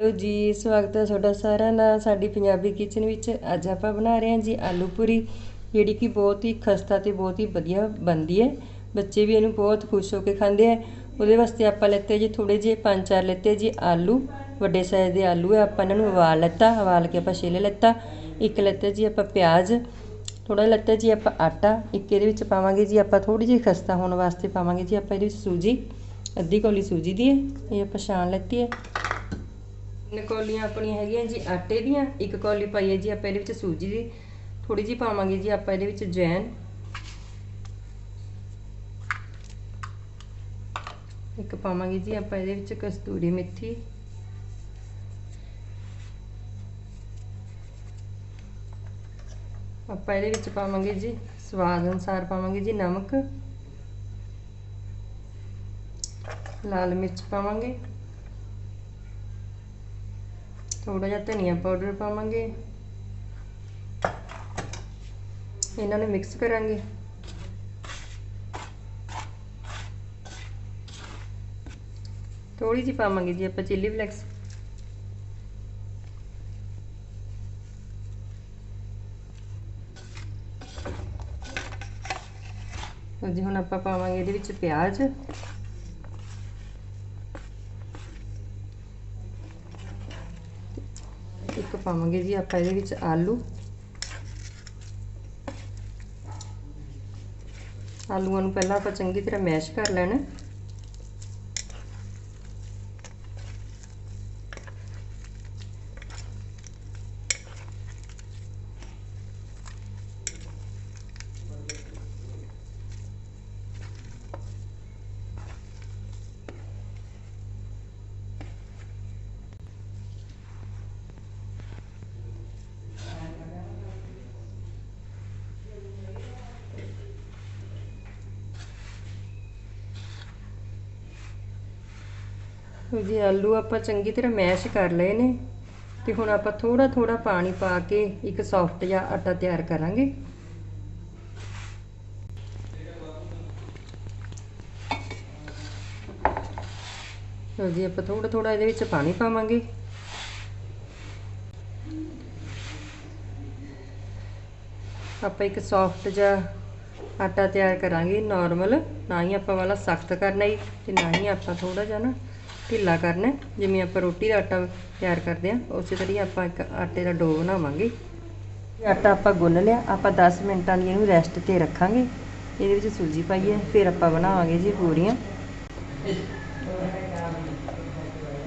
Hello ਜੀ, ਸਵਾਗਤ ਹੈ ਤੁਹਾਡਾ ਸਾਰਿਆਂ ਦਾ ਸਾਡੀ ਪੰਜਾਬੀ ਕਿਚਨ ਵਿੱਚ। ਅੱਜ ਆਪਾਂ ਬਣਾ ਰਹੇ ਹਾਂ ਜੀ ਆਲੂ ਪੂਰੀ, ਜਿਹੜੀ ਕਿ ਬਹੁਤ ਹੀ ਖਸਤਾ ਤੇ ਬਹੁਤ ਹੀ ਵਧੀਆ ਬਣਦੀ ਹੈ। ਬੱਚੇ ਵੀ ਇਹਨੂੰ ਬਹੁਤ ਖੁਸ਼ ਹੋ ਕੇ ਖਾਂਦੇ ਆ। ਉਹਦੇ ਵਾਸਤੇ ਆਪਾਂ ਲੈਤੇ ਜੀ ਥੋੜੇ ਜਿਹੇ ਪੰਜ ਚਾਰ ਲੈਤੇ ਜੀ ਆਲੂ। ਵੱਡੇ ਸਾਈਜ਼ ਦੇ ਆਲੂ ਹੈ, ਆਪਾਂ ਇਹਨਾਂ ਨੂੰ ਉਬਾਲ ਲੈਤਾ, ਉਬਾਲ ਕੇ ਆਪਾਂ ਛਿੱਲ ਲੈਤਾ। ਇੱਕ ਲੈਤੇ ਜੀ ਆਪਾਂ ਪਿਆਜ਼ ਥੋੜਾ ਲੈਤਾ ਜੀ ਆਪਾਂ ਆਟਾ। ਇੱਕ ਇਹਦੇ ਵਿੱਚ ਪਾਵਾਂਗੇ ਜੀ ਆਪਾਂ ਥੋੜੀ ਜਿਹੀ ਖਸਤਾ ਹੋਣ ਵਾਸਤੇ ਪਾਵਾਂਗੇ ਜੀ ਆਪਾਂ ਇਹਦੇ ਵਿੱਚ ਸੂਜੀ, ਅੱਧੀ ਕੌਲੀ ਸੂਜੀ ਦੀ ਹੈ, ਇਹ ਆਪਾਂ ਛਾਣ ਲੈਤੀ ਹੈ। ਤਿੰਨ ਕੌਲੀਆਂ ਆਪਣੀਆਂ ਹੈਗੀਆਂ ਜੀ, ਆਟੇ ਦੀਆਂ, ਇੱਕ ਕੌਲੀ ਪਾਈ ਹੈ ਜੀ ਆਪਾਂ ਇਹਦੇ ਵਿੱਚ ਸੂਜੀ ਦੀ ਥੋੜੀ ਜਿਹੀ ਪਾਵਾਂਗੇ ਜੀ ਆਪਾਂ ਇਹਦੇ ਵਿੱਚ ਜੈਨ। ਇੱਕ ਪਾਵਾਂਗੇ ਜੀ ਆਪਾਂ ਇਹਦੇ ਵਿੱਚ ਕਸਤੂਰੀ ਮੇਥੀ। ਆਪਾਂ ਇਹਦੇ ਵਿੱਚ ਪਾਵਾਂਗੇ ਜੀ ਸਵਾਦ ਅਨੁਸਾਰ ਪਾਵਾਂਗੇ ਜੀ ਨਮਕ। ਲਾਲ ਮਿਰਚ ਪਾਵਾਂਗੇ। ਥੋੜਾ ਜਿਹਾ ਧਨੀਆ ਪਾਊਡਰ ਪਾਵਾਂਗੇ। ਇਹਨਾਂ ਨੂੰ ਮਿਕਸ ਕਰਾਂਗੇ। ਥੋੜੀ ਜਿਹੀ ਪਾਵਾਂਗੇ ਜੀ ਆਪਾਂ ਚਿੱਲੀ ਫਲੈਕਸ ਜੀ ਹੁਣ ਆਪਾਂ ਪਾਵਾਂਗੇ ਇਹਦੇ ਵਿੱਚ ਪਿਆਜ਼। ਇੱਕ ਪਾਵਾਂਗੇ ਜੀ ਆਪਾਂ ਇਹਦੇ ਵਿੱਚ ਆਲੂ। ਆਲੂਆਂ ਨੂੰ ਪਹਿਲਾਂ ਆਪਾਂ ਚੰਗੀ ਤਰ੍ਹਾਂ ਮੈਸ਼ ਕਰ ਲੈਣਾ। ਜੀ, ਆਲੂ ਆਪਾਂ ਚੰਗੀ ਤਰ੍ਹਾਂ ਮੈਸ਼ ਕਰ ਲਏ ਨੇ ਤੇ ਹੁਣ ਆਪਾਂ ਥੋੜਾ ਥੋੜਾ ਪਾਣੀ ਪਾ ਕੇ ਇੱਕ ਸੌਫਟ ਜਿਹਾ ਆਟਾ ਤਿਆਰ ਕਰਾਂਗੇ। ਲਓ ਜੀ, ਆਪਾਂ ਥੋੜਾ ਥੋੜਾ ਇਹਦੇ ਵਿੱਚ ਪਾਣੀ ਪਾਵਾਂਗੇ। ਆਪਾਂ ਇੱਕ ਸੌਫਟ ਜਿਹਾ ਆਟਾ ਤਿਆਰ ਕਰਾਂਗੇ ਨਾਰਮਲ ਨਾ ਹੀ ਆਪਾਂ ਵਾਲਾ ਸਖਤ ਕਰਨਾ ਹੀ ਤੇ ਨਾ ਹੀ ਆਪਾਂ ਥੋੜਾ ਜਿਹਾ ਨਾ ਢਿੱਲਾ ਕਰਨਾ ਜਿਵੇਂ ਆਪਾਂ ਰੋਟੀ ਦਾ ਆਟਾ ਤਿਆਰ ਕਰਦੇ ਆ ਉਸੇ ਤਰ੍ਹਾਂ ਆਪਾਂ ਇੱਕ ਆਟੇ ਦਾ ਡੋ ਬਣਾਵਾਂਗੇ। ਆਟਾ ਆਪਾਂ ਗੁੰਨ ਲਿਆ, ਆਪਾਂ 10 ਮਿੰਟਾਂ ਲਈ ਇਹਨੂੰ ਰੈਸਟ ਤੇ ਰੱਖਾਂਗੇ। ਇਹਦੇ ਵਿੱਚ ਸੂਜੀ ਪਾਈਏ ਫਿਰ ਆਪਾਂ ਬਣਾਵਾਂਗੇ ਜੀ ਪੂਰੀਆਂ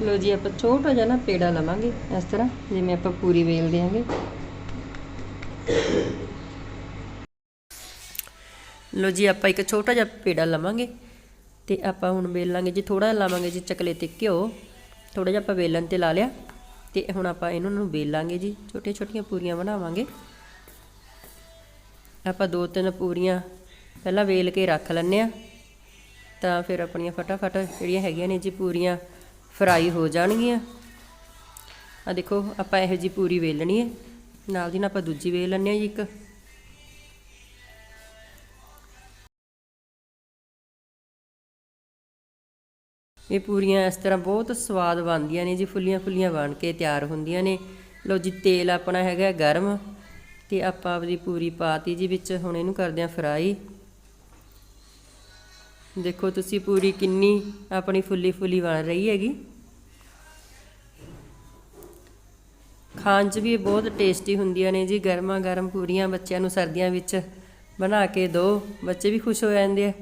ਲੋ ਜੀ, ਆਪਾਂ ਛੋਟਾ ਜਿਹਾ ਨਾ ਪੇੜਾ ਲਵਾਂਗੇ ਇਸ ਤਰ੍ਹਾਂ, ਜਿਵੇਂ ਆਪਾਂ ਪੂਰੀ ਵੇਲ ਦੇਾਂਗੇ ਲੋ ਜੀ, ਆਪਾਂ ਇੱਕ ਛੋਟਾ ਜਿਹਾ ਪੇੜਾ ਲਵਾਂਗੇ। ਤੇ ਆਪਾਂ ਹੁਣ ਵੇਲਾਂਗੇ ਜੀ ਥੋੜਾ ਲਾਵਾਂਗੇ ਜੀ ਚਕਲੇ ਤੇ ਘਿਓ। ਥੋੜਾ ਜਿਹਾ ਆਪਾਂ ਵੇਲਣ ਤੇ ਲਾ ਲਿਆ। ਤੇ ਹੁਣ ਆਪਾਂ ਇਹਨਾਂ ਨੂੰ ਵੇਲਾਂਗੇ ਜੀ ਛੋਟੀਆਂ ਛੋਟੀਆਂ ਪੂਰੀਆਂ ਬਣਾਵਾਂਗੇ। ਆਪਾਂ ਦੋ ਤਿੰਨ ਪੂਰੀਆਂ ਪਹਿਲਾਂ ਵੇਲ ਕੇ ਰੱਖ ਲੈਣੇ ਆ ਤਾਂ ਫਿਰ ਆਪਣੀਆਂ ਫਟਾਫਟ ਜਿਹੜੀਆਂ ਹੈਗੀਆਂ ਨੇ ਜੀ ਪੂਰੀਆਂ ਫਰਾਈ ਹੋ ਜਾਣਗੀਆਂ। ਆ ਦੇਖੋ, ਆਪਾਂ ਇਹੋ ਜੀ ਪੂਰੀ ਵੇਲਣੀ ਹੈ। ਨਾਲ ਦੀ ਨਾਲ ਆਪਾਂ ਦੂਜੀ ਵੇਲ ਲੈਣੇ ਆ ਜੀ ਇੱਕ। ਇਹ ਪੂਰੀਆਂ ਇਸ ਤਰ੍ਹਾਂ ਬਹੁਤ ਸਵਾਦ ਬਣਦੀਆਂ ਨੇ ਜੀ, ਫੁੱਲੀਆਂ ਫੁੱਲੀਆਂ ਬਣ ਕੇ ਤਿਆਰ ਹੁੰਦੀਆਂ ਨੇ। ਲਓ ਜੀ, ਤੇਲ ਆਪਣਾ ਹੈਗਾ ਗਰਮ ਤੇ ਆਪਾਂ ਆਪਦੀ ਪੂਰੀ ਪਾਤੀ ਜੀ ਵਿੱਚ ਹੁਣ ਇਹਨੂੰ ਕਰਦੇ ਆਂ ਫਰਾਈ। ਦੇਖੋ ਤੁਸੀਂ ਪੂਰੀ ਕਿੰਨੀ ਆਪਣੀ ਫੁੱਲੀ ਫੁੱਲੀ ਬਣ ਰਹੀ ਹੈਗੀ। ਖਾਣ 'ਚ ਵੀ ਬਹੁਤ ਟੇਸਟੀ ਹੁੰਦੀਆਂ ਨੇ ਜੀ, ਗਰਮਾ ਗਰਮ ਪੂਰੀਆਂ ਬੱਚਿਆਂ ਨੂੰ ਸਰਦੀਆਂ ਵਿੱਚ ਬਣਾ ਕੇ ਦਿਓ, ਬੱਚੇ ਵੀ ਖੁਸ਼ ਹੋ ਜਾਂਦੇ ਆ।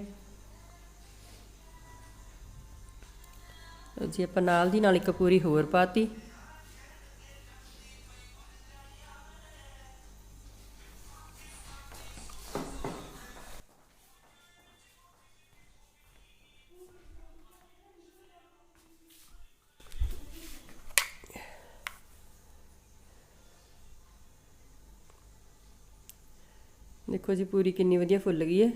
ਜੀ ਆਪਾਂ ਨਾਲ ਦੀ ਨਾਲ ਇੱਕ ਪੂਰੀ ਹੋਰ ਪਾਤੀ। ਦੇਖੋ ਜੀ, ਪੂਰੀ ਕਿੰਨੀ ਵਧੀਆ ਫੁੱਲ ਗਈ ਹੈ।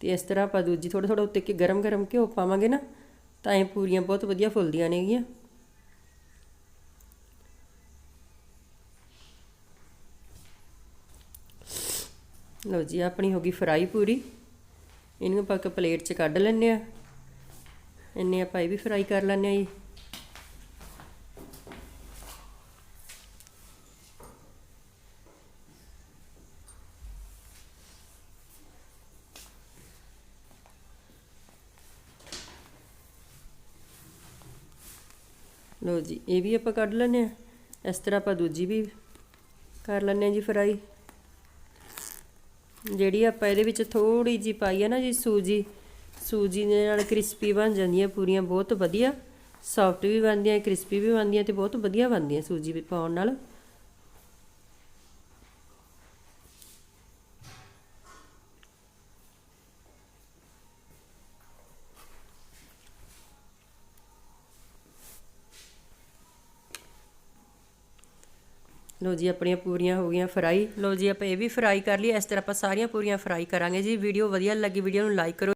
ਤੇ ਇਸ ਤਰ੍ਹਾਂ ਆਪਾਂ ਦੂਜੀ ਥੋੜਾ ਥੋੜਾ ਉੱਤੇ ਕਿ ਗਰਮ ਗਰਮ ਘਿਓ ਪਾਵਾਂਗੇ ਨਾ। ਤਾਂ ਇਹ ਪੂਰੀਆਂ ਬਹੁਤ ਵਧੀਆ ਫੁੱਲਦੀਆਂ ਨੇਗੀਆਂ। ਲਓ ਜੀ, ਆਪਣੀ ਹੋ ਗਈ ਫਰਾਈ ਪੂਰੀ। ਇਹਨੂੰ ਆਪਾਂ ਇੱਕ ਪਲੇਟ 'ਚ ਕੱਢ ਲੈਂਦੇ ਆ ਇੰਨੇ ਆਪਾਂ ਇਹ ਵੀ ਫਰਾਈ ਕਰ ਲੈਂਦੇ ਆ ਜੀ। ਲਓ ਜੀ, ਇਹ ਵੀ ਆਪਾਂ ਕੱਢ ਲੈਂਦੇ ਆ ਇਸ ਤਰ੍ਹਾਂ ਆਪਾਂ ਦੂਜੀ ਵੀ ਕਰ ਲੈਂਦੇ ਆ ਜੀ ਫਰਾਈ। ਜਿਹੜੀ ਆਪਾਂ ਇਹਦੇ ਵਿੱਚ ਥੋੜੀ ਜੀ ਪਾਈ ਹੈ ਨਾ ਜੀ ਸੂਜੀ ਸੂਜੀ ਦੇ ਨਾਲ ਕ੍ਰਿਸਪੀ ਬਣ ਜਾਂਦੀਆਂ ਪੂਰੀਆਂ, ਬਹੁਤ ਵਧੀਆ। ਸੌਫਟ ਵੀ ਬਣਦੀਆਂ ਕ੍ਰਿਸਪੀ ਵੀ ਬਣਦੀਆਂ ਤੇ ਬਹੁਤ ਵਧੀਆ ਬਣਦੀਆਂ ਸੂਜੀ ਪਾਉਣ ਨਾਲ। ਲੋ ਜੀ, ਆਪਣੀਆਂ ਪੂਰੀਆਂ ਹੋ ਗਈਆਂ ਫਰਾਈ। ਲੋ ਜੀ, ਆਪਾਂ ਇਹ ਵੀ ਫਰਾਈ ਕਰ ਲਈ। ਇਸ ਤਰ੍ਹਾਂ ਆਪਾਂ ਸਾਰੀਆਂ ਪੂਰੀਆਂ ਫਰਾਈ ਕਰਾਂਗੇ ਜੀ। ਵੀਡੀਓ ਵਧੀਆ ਲੱਗੀ, ਵੀਡੀਓ ਨੂੰ ਲਾਈਕ ਕਰੋ।